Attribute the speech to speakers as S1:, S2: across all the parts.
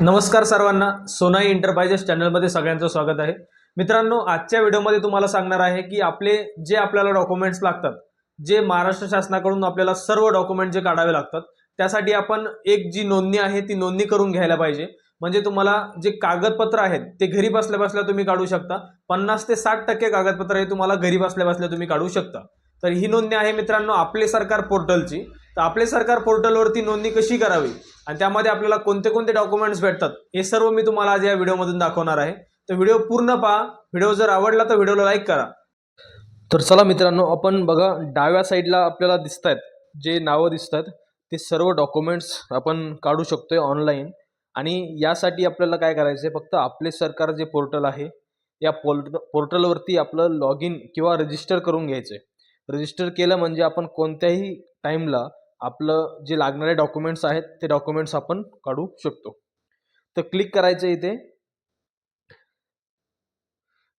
S1: नमस्कार सर्वांना सोनाई एंटरप्राइजेस चॅनलमध्ये सगळ्यांचं स्वागत आहे. मित्रांनो आजच्या व्हिडिओमध्ये तुम्हाला सांगणार आहे की आपले जे आपल्याला डॉक्युमेंट्स लागतात जे महाराष्ट्र शासनाकडून आपल्याला सर्व डॉक्युमेंट जे काढावे लागतात त्यासाठी आपण एक जी नोंदणी आहे ती नोंदणी करून घ्यायला पाहिजे. म्हणजे तुम्हाला जे कागदपत्र आहेत ते घरी बसल्या बसल्या तुम्ही काढू शकता. पन्नास ते साठ टक्के कागदपत्र हे तुम्हाला घरी बसल्या बसल्या तुम्ही काढू शकता. तर ही नोंदणी आहे मित्रांनो आपले सरकार पोर्टलची तर आपले सरकार पोर्टलवरती नोंदणी कशी करावी? आणि त्यामध्ये आपल्याला कोणते कोणते डॉक्युमेंट्स भेटतात? हे सर्व मी तुम्हाला आज या व्हिडिओमधून दाखवणार आहे. तर व्हिडिओ पूर्ण पहा. व्हिडिओ जर आवडला तर व्हिडिओला लाईक करा. तर चला मित्रांनो आपण बघा डाव्या साईडला आपल्याला दिसत आहेत जे नावं दिसत आहेत ते सर्व डॉक्युमेंट्स आपण काढू शकतोय ऑनलाईन. आणि यासाठी आपल्याला काय करायचं आहे फक्त आपले सरकार जे पोर्टल आहे या पोर्ट पोर्टलवरती आपलं लॉग इन किंवा रजिस्टर करून घ्यायचं आहे रजिस्टर केलं म्हणजे आपण कोणत्याही टाईमला आपलं जे लागणारे डॉक्युमेंट्स आहेत ते डॉक्युमेंट्स आपण काढू शकतो. तर क्लिक करायचं इथे.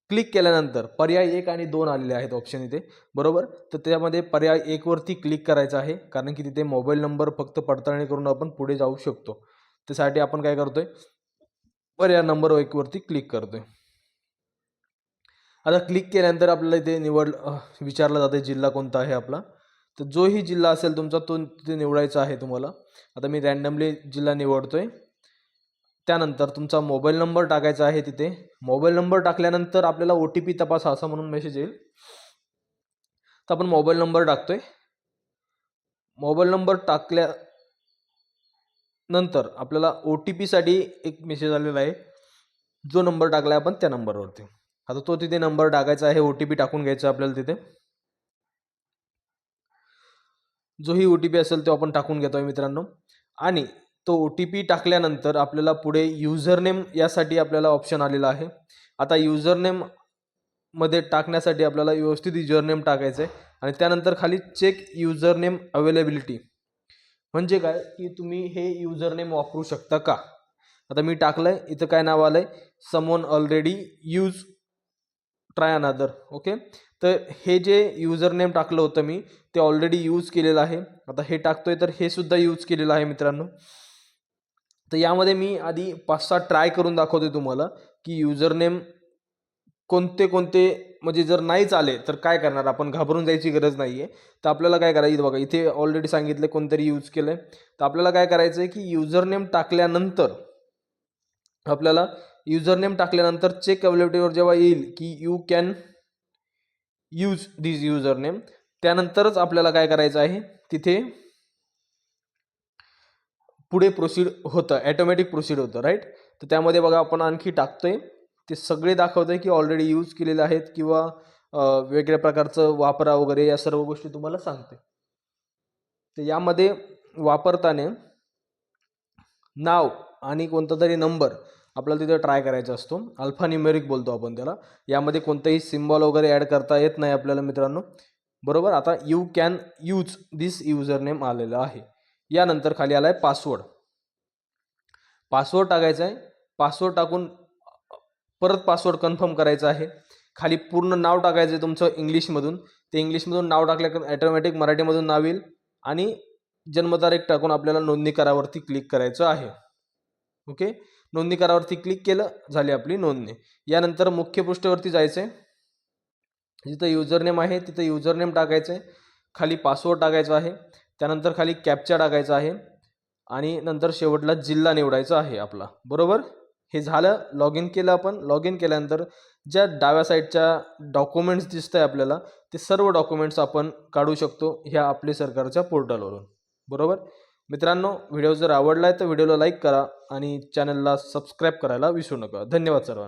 S1: क्लिक केल्यानंतर पर्याय एक आणि दोन आलेले आहेत ऑप्शन इथे. बरोबर? तर त्यामध्ये पर्याय एकवरती क्लिक करायचं आहे कारण की तिथे मोबाईल नंबर फक्त पडताळणी करून आपण पुढे जाऊ शकतो. त्यासाठी आपण काय करतोय? पर्याय नंबर एकवरती क्लिक करतोय. आता क्लिक केल्यानंतर आपल्याला इथे निवड विचारलं जाते जिल्हा कोणता आहे आपला? तर जोही जिल्हा असेल तुमचा तो तिथे निवडायचा आहे तुम्हाला. आता मी रॅन्डमली जिल्हा निवडतो आहे त्यानंतर तुमचा मोबाईल नंबर टाकायचा आहे तिथे. मोबाईल नंबर टाकल्यानंतर आपल्याला ओ टी पी तपासा असा म्हणून मेसेज येईल. तर आपण मोबाईल नंबर टाकतो आहे मोबाईल नंबर टाकल्या नंतर आपल्याला ओ टी पीसाठी एक मेसेज आलेला आहे. जो नंबर टाकला आहे आपण त्या नंबरवरती आता तो तिथे नंबर टाकायचा आहे ओ टी पी टाकून घ्यायचा आपल्याला तिथे. जोही ओ टी पी असेल तो आपण टाकून घेतोय मित्रांनो. आणि तो ओ टी पी टाकल्यानंतर आपल्याला पुढे युझरनेम यासाठी आपल्याला ऑप्शन आलेला आहे. आता युजरमध्ये टाकण्यासाठी आपल्याला व्यवस्थित युझरनेम टाकायचं आहे आणि त्यानंतर खाली चेक युझरनेम अवेलेबिलिटी म्हणजे काय? की तुम्ही हे युझरनेम वापरू शकता का? आता मी टाकलं आहे इथं काय नाव आलं आहे समोन already use try another okay तर हे जे युजर नेम टाकलं होतं मी ते ऑलरेडी यूज केलेलं आहे. आता हे टाकतोय तर हे सुद्धा यूज केलेलं आहे मित्रांनो. तर यामध्ये मी आधी पाच सहा ट्राय करून दाखवते तुम्हाला की युजर नेम कोणते कोणते म्हणजे जर नाहीच आले तर काय करणार? आपण घाबरून जायची गरज नाही आहे तर आपल्याला काय करायचं? बघा इथे ऑलरेडी सांगितलं कोणतरी यूज केलं आहे तर आपल्याला काय करायचं आहे की युजर नेम टाकल्यानंतर आपल्याला युजरनेम टाकल्यानंतर चेक अवेलेबिलिटीवर जेव्हा येईल की you can use this username त्यानंतरच आपल्याला काय करायचं आहे? तिथे पुढे प्रोसीड होतं ॲटोमॅटिक प्रोसीड होतं राईट तर त्यामध्ये बघा आपण आणखी टाकतोय. ते सगळे दाखवतंय की ऑलरेडी यूज केलेले आहेत किंवा वेगळ्या प्रकारचं वापरा वगैरे या सर्व गोष्टी तुम्हाला सांगते तर यामध्ये वापरताना नाव आणि कोणता तरी नंबर आपल्याला तिथे ट्राय करायचा असतो. अल्फान्युमेरिक बोलतो आपण त्याला. यामध्ये कोणताही सिम्बॉल वगैरे ॲड करता येत नाही आपल्याला मित्रांनो. बरोबर? आता you can use this user name आलेलं आहे. यानंतर खाली आला आहे पासवर्ड पासवर्ड टाकायचा आहे. पासवर्ड टाकून परत पासवर्ड कन्फर्म करायचा आहे. खाली पूर्ण नाव टाकायचं आहे तुमचं इंग्लिशमधून. ते इंग्लिशमधून नाव टाकल्या ॲटोमॅटिक मराठीमधून नाव येईल. आणि जन्मतारीख टाकून आपल्याला नोंदणी करावरती क्लिक करायचं आहे. ओके नोंदणी करावरती क्लिक केलं झाली आपली नोंदणी. यानंतर मुख्य पृष्ठावरती जायचं आहे जिथं युजरनेम आहे तिथं युजरनेम टाकायचं आहे खाली पासवर्ड टाकायचा आहे. त्यानंतर खाली कॅपचा टाकायचा आहे. आणि नंतर शेवटला जिल्हा निवडायचा आहे आपला. बरोबर? हे झालं. लॉग इन केलं आपण. लॉग इन केल्यानंतर ज्या डाव्या साईडच्या डॉक्युमेंट्स दिसत आहे आपल्याला ते सर्व डॉक्युमेंट्स आपण काढू शकतो ह्या आपले सरकारच्या पोर्टलवरून बरोबर? मित्रांनो व्हिडिओ जर आवडला आहे तर व्हिडिओला लाईक करा आणि चॅनलला सबस्क्राईब करायला विसरू नका. धन्यवाद सर्वांना.